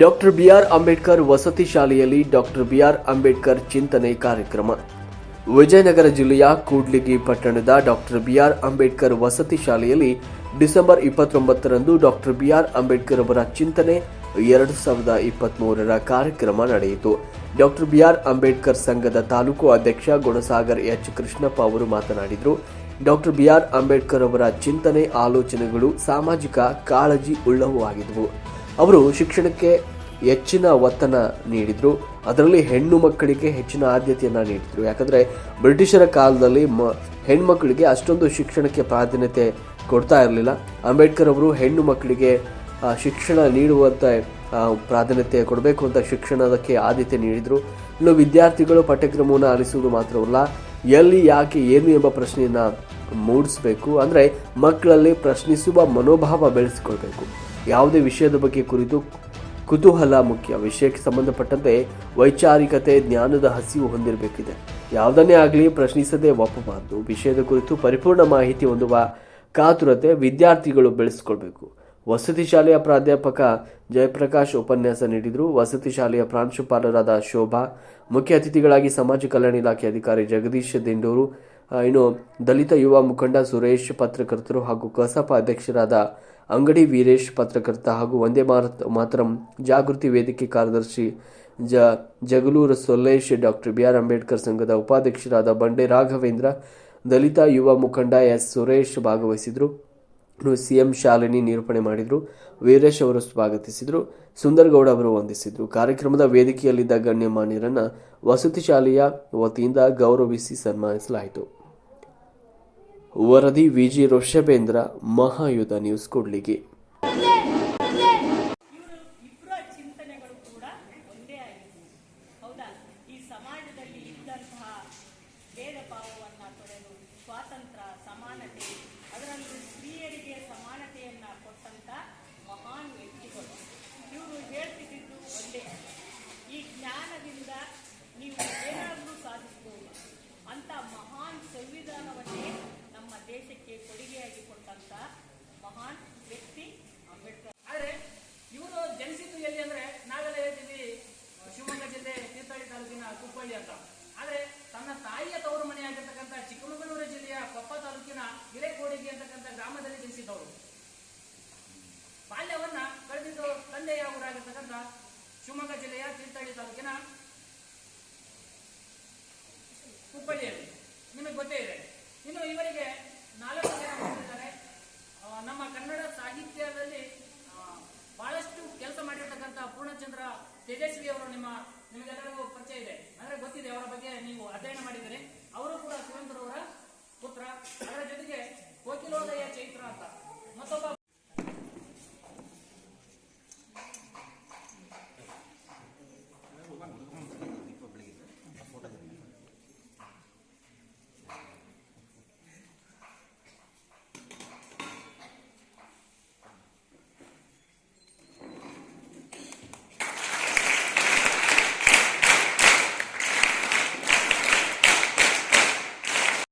Doctor B R Ambedkar ವಸತಿ ಶಾಲೆಯಲ್ಲಿ doctor B R Ambedkar ಚಿಂತನೆ ಕಾರ್ಯಕ್ರಮ. ವಿಜಯನಗರ ಜಿಲ್ಲೆಯ ಕೂಡ್ಲಿಗಿ ಪಟ್ಟಣದ ಡಾಕ್ಟರ್ ಬಿಆರ್ ಅಂಬೇಡ್ಕರ್ ವಸತಿ ಶಾಲೆಯಲ್ಲಿ ಡಿಸೆಂಬರ್ ಇಪ್ಪತ್ತೊಂಬತ್ತರಂದು ಡಾಕ್ಟರ್ ಬಿಆರ್ ಅಂಬೇಡ್ಕರ್ ಅವರ ಚಿಂತನೆ ಎರಡು ಸಾವಿರದ ಇಪ್ಪತ್ತ್ಮೂರರ ಕಾರ್ಯಕ್ರಮ ನಡೆಯಿತು. ಡಾಕ್ಟರ್ ಬಿಆರ್ ಅಂಬೇಡ್ಕರ್ ಸಂಘದ ತಾಲೂಕು ಅಧ್ಯಕ್ಷ ಗುಣಸಾಗರ್ ಎಚ್ ಕೃಷ್ಣಪ್ಪ ಅವರು ಮಾತನಾಡಿದರು. ಡಾಕ್ಟರ್ ಬಿಆರ್ ಅಂಬೇಡ್ಕರ್ ಅವರ ಚಿಂತನೆ, ಆಲೋಚನೆಗಳು ಸಾಮಾಜಿಕ ಕಾಳಜಿ ಉಳ್ಳವೂ ಆಗಿದ್ದವು ಅವರು ಶಿಕ್ಷಣಕ್ಕೆ ಹೆಚ್ಚಿನ ಒತ್ತನ ನೀಡಿದರು. ಅದರಲ್ಲಿ ಹೆಣ್ಣು ಮಕ್ಕಳಿಗೆ ಹೆಚ್ಚಿನ ಆದ್ಯತೆಯನ್ನು ನೀಡಿದರು. ಯಾಕಂದ್ರೆ ಬ್ರಿಟಿಷರ ಕಾಲದಲ್ಲಿ ಮ, ಹೆಣ್ಮಕ್ಳಿಗೆ ಅಷ್ಟೊಂದು ಶಿಕ್ಷಣಕ್ಕೆ ಪ್ರಾಧಾನ್ಯತೆ ಕೊಡ್ತಾ ಇರಲಿಲ್ಲ. ಅಂಬೇಡ್ಕರ್ ಅವರು ಹೆಣ್ಣು ಮಕ್ಕಳಿಗೆ ಶಿಕ್ಷಣ ನೀಡುವಂಥ ಪ್ರಾಧಾನ್ಯತೆ ಕೊಡಬೇಕು ಅಂತ ಶಿಕ್ಷಣದಕ್ಕೆ ಆದ್ಯತೆ ನೀಡಿದರು. ಇನ್ನು ವಿದ್ಯಾರ್ಥಿಗಳು ಪಠ್ಯಕ್ರಮವನ್ನು ಆಲಿಸುವುದು ಮಾತ್ರವಲ್ಲ, ಎಲ್ಲಿ ಯಾಕೆ ಏನು ಎಂಬ ಪ್ರಶ್ನೆಯನ್ನು ಮೂಡಿಸಬೇಕು. ಅಂದ್ರೆ ಮಕ್ಕಳಲ್ಲಿ ಪ್ರಶ್ನಿಸುವ ಮನೋಭಾವ ಬೆಳೆಸಿಕೊಳ್ಬೇಕು. ಯಾವುದೇ ವಿಷಯದ ಬಗ್ಗೆ ಕುರಿತು ಕುತೂಹಲ ಮುಖ್ಯ. ವಿಷಯಕ್ಕೆ ಸಂಬಂಧಪಟ್ಟಂತೆ ವೈಚಾರಿಕತೆ, ಜ್ಞಾನದ ಹಸಿವು ಹೊಂದಿರಬೇಕಿದೆ. ಯಾವುದನ್ನೇ ಆಗಲಿ ಪ್ರಶ್ನಿಸದೆ ಒಪ್ಪಬಾರದು ವಿಷಯದ ಕುರಿತು ಪರಿಪೂರ್ಣ ಮಾಹಿತಿ ಹೊಂದುವ ಕಾತುರತೆ ವಿದ್ಯಾರ್ಥಿಗಳು ಬೆಳೆಸಿಕೊಳ್ಬೇಕು. ವಸತಿ ಶಾಲೆಯ ಪ್ರಾಧ್ಯಾಪಕ ಜಯಪ್ರಕಾಶ್ ಉಪನ್ಯಾಸ ನೀಡಿದರು. ವಸತಿ ಶಾಲೆಯ ಪ್ರಾಂಶುಪಾಲರಾದ ಶೋಭಾ, ಮುಖ್ಯ ಅತಿಥಿಗಳಾಗಿ ಸಮಾಜ ಕಲ್ಯಾಣ ಇಲಾಖೆ ಅಧಿಕಾರಿ ಜಗದೀಶ್ ದಿಂಡೂರು ಇನ್ನು ದಲಿತ ಯುವ ಮುಖಂಡ ಸುರೇಶ್ ಪತ್ರಕರ್ತರು ಹಾಗೂ ಕಸಾಪ ಅಧ್ಯಕ್ಷರಾದ ಅಂಗಡಿ ವೀರೇಶ್ ಪತ್ರಕರ್ತ ಹಾಗೂ ವಂದೇ ಭಾರತ್ ಮಾತರಂ ಜಾಗೃತಿ ವೇದಿಕೆ ಕಾರ್ಯದರ್ಶಿ ಜ Jagaluru Sollesh doctor B R Ambedkar ಸಂಘದ ಉಪಾಧ್ಯಕ್ಷರಾದ ಬಂಡೆ ರಾಘವೇಂದ್ರ, ದಲಿತ ಯುವ ಮುಖಂಡ ಎಸ್ ಸುರೇಶ್ ಭಾಗವಹಿಸಿದರು. ಸಿಎಂ ಶಾಲಿನಿ ನಿರೂಪಣೆ ಮಾಡಿದ್ರು. ವೀರೇಶ್ ಅವರು ಸ್ವಾಗತಿಸಿದರು. ಸುಂದರಗೌಡ ಅವರು ವಂದಿಸಿದರು. ಕಾರ್ಯಕ್ರಮದ ವೇದಿಕೆಯಲ್ಲಿದ್ದ ಗಣ್ಯಮಾನ್ಯರನ್ನ ವಸತಿ ಶಾಲೆಯ ವತಿಯಿಂದ ಗೌರವಿಸಿ ಸನ್ಮಾನಿಸಲಾಯಿತು. ವರದಿ ವಿಜಿ ಋಷಭೇಂದ್ರ ಮಹಾಯುಧ ನ್ಯೂಸ್ ಕೊಡ್ಲಿಗೆ. ನೀವು ಸಾಧಿಸಬಹುದು ಅಂತ ಮಹಾನ್ ಸಂವಿಧಾನವನ್ನೇ ನಮ್ಮ ದೇಶಕ್ಕೆ ಕೊಡುಗೆಯಾಗಿ ಕೊಟ್ಟಂತ ಮಹಾನ್ ವ್ಯಕ್ತಿ ಅಂಬೇಡ್ಕರ್. ಆದ್ರೆ ಇವರು ಜನಿಸಿದ್ದು ಎಲ್ಲಿ ಅಂದ್ರೆ ನಾವೆಲ್ಲ ಹೇಳ್ತೀವಿ ಶಿವಮೊಗ್ಗ ಜಿಲ್ಲೆ, ತೀರ್ಥಹಳ್ಳಿ ತಾಲೂಕಿನ ಕುಪ್ಪಳ್ಳಿ ಅಂತ. ಆದ್ರೆ ತನ್ನ ತಾಯಿಯ ತವರು ಮನೆಯಾಗಿರ್ತಕ್ಕಂಥ ಚಿಕ್ಕಮಗಳೂರು ಜಿಲ್ಲೆಯ ಕೊಪ್ಪ ತಾಲೂಕಿನ ಹಿರೇಕೋಡಿಗೆ ಅಂತಕ್ಕಂಥ ಗ್ರಾಮದಲ್ಲಿ ಜನಿಸಿದ್ದವರು. ಬಾಲ್ಯವನ್ನ ಕಳೆದಿದ್ದು ತಂದೆಯ ಊರಾಗಿರ್ತಕ್ಕಂಥ ಶಿವಮೊಗ್ಗ ಜಿಲ್ಲೆಯ ತೀರ್ಥಹಳ್ಳಿ ತಾಲೂಕಿನ ಕುಪ್ಪಳ್ಳಿಯಲ್ಲಿ. ನಿಮಗೆ ಗೊತ್ತೇ ಇದೆ. ಇನ್ನು ಇವರಿಗೆ ನಾಲ್ಕು ಜನ ಮಾಡಿದ್ದಾರೆ ನಮ್ಮ ಕನ್ನಡ ಸಾಹಿತ್ಯದಲ್ಲಿ ಬಹಳಷ್ಟು ಕೆಲಸ ಮಾಡಿರ್ತಕ್ಕಂಥ ಪೂರ್ಣಚಂದ್ರ ತೇಜಸ್ವಿ ಅವರು ನಿಮ್ಮ, ನಿಮಗೆಲ್ಲರಿಗೂ ಪರಿಚಯ ಇದೆ. ಅಂದ್ರೆ ಗೊತ್ತಿದೆ, ಅವರ ಬಗ್ಗೆ ನೀವು ಅಧ್ಯಯನ ಮಾಡಿದರೆ ಅವರು ಕೂಡ ಶಿವಂತರವರ ಪುತ್ರ. ಅದರ ಜೊತೆಗೆ ಕೋಕಿಲೋದಯ ಚೈತ್ರ ಅಂತ. ಮತ್ತೊಬ್ಬ